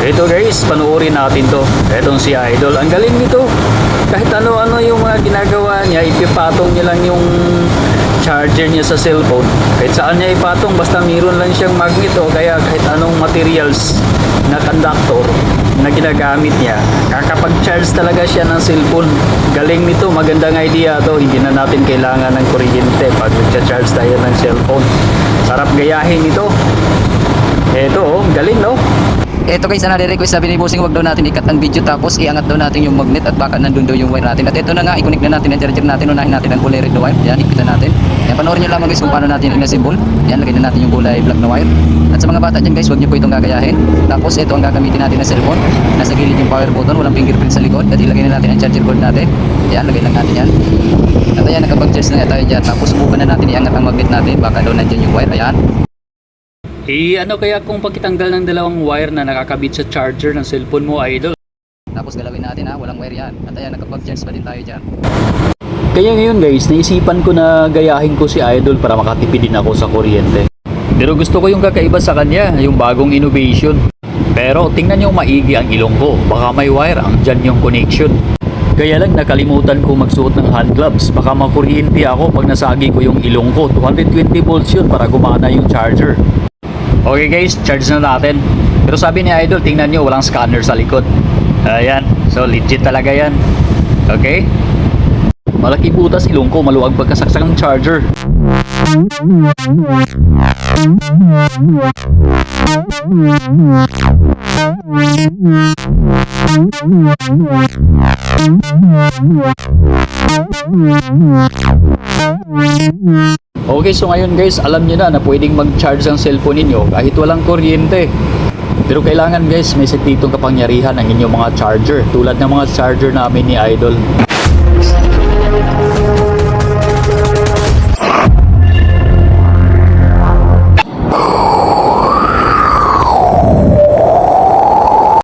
Ito guys, panuorin natin to. Etong si Idol. Ang galing nito. Kahit ano-ano yung mga ginagawa niya, ipipatong niya lang yung charger niya sa cellphone. Kahit saan niya ipatong, basta mayroon lang siyang magnet o kaya kahit anong materials na conductor na ginagamit niya. Kakapag-charge talaga siya ng cellphone. Galing nito, magandang idea to. Hindi na natin kailangan ng kuryente pag nagcha-charge tayo ng cellphone. Sarap gayahin ito. Eto, oh, galing no? Ito guys, na request sabi ni Bossing wag daw natin ikat ang video tapos iangat daw natin yung magnet at baka nandun daw yung wire natin. At ito na nga, i-connect na natin ang charger natin, unahin natin ang kulay red na wire. Yan, ikita natin. Yan, panoorin nyo lamang guys kung paano natin in-assemble. Yan, lagay na natin yung kulay black na wire. At sa mga bata dyan guys, wag nyo po itong gagayahin. Tapos ito ang gagamitin natin na cellphone. Nasa gilid yung power button, walang fingerprint sa likod. At ilagay na natin ang charger cord natin. Yan, lagay lang natin yan. At ayan, nakapag-charge na tayo dyan. Tapos subukan na natin iangat ang magnet natin. Baka daw nandyan yung wire. Ayan. Eh, ano kaya kung pagkitanggal ng dalawang wire na nakakabit sa charger ng cellphone mo, idol? Tapos galawin natin ha, walang wire yan. At ayan, nakapag-charge pa din tayo dyan. Kaya ngayon guys, naisipan ko na gayahin ko si Idol para makatipid din ako sa kuryente. Pero gusto ko yung kakaiba sa kanya, yung bagong innovation. Pero tingnan nyo maigi ang ilong ko, baka may wire ang dyan yung connection. Kaya lang nakalimutan ko magsuot ng hand gloves, baka makuryente ako pag nasagi ko yung ilong ko. 220 volts yun para gumana yung charger. Okay guys, charge na natin. Pero sabi ni Idol, tingnan nyo, walang scanner sa likod. Ayan, so legit talaga yan. Okay? Malaki butas ilong ko, maluwag pagkasaksak ng charger. Okay, so ngayon guys, alam niyo na na pwedeng mag-charge ang cellphone ninyo kahit walang kuryente. Pero kailangan guys, may ditong kapangyarihan ang inyong mga charger tulad ng mga charger namin ni Idol.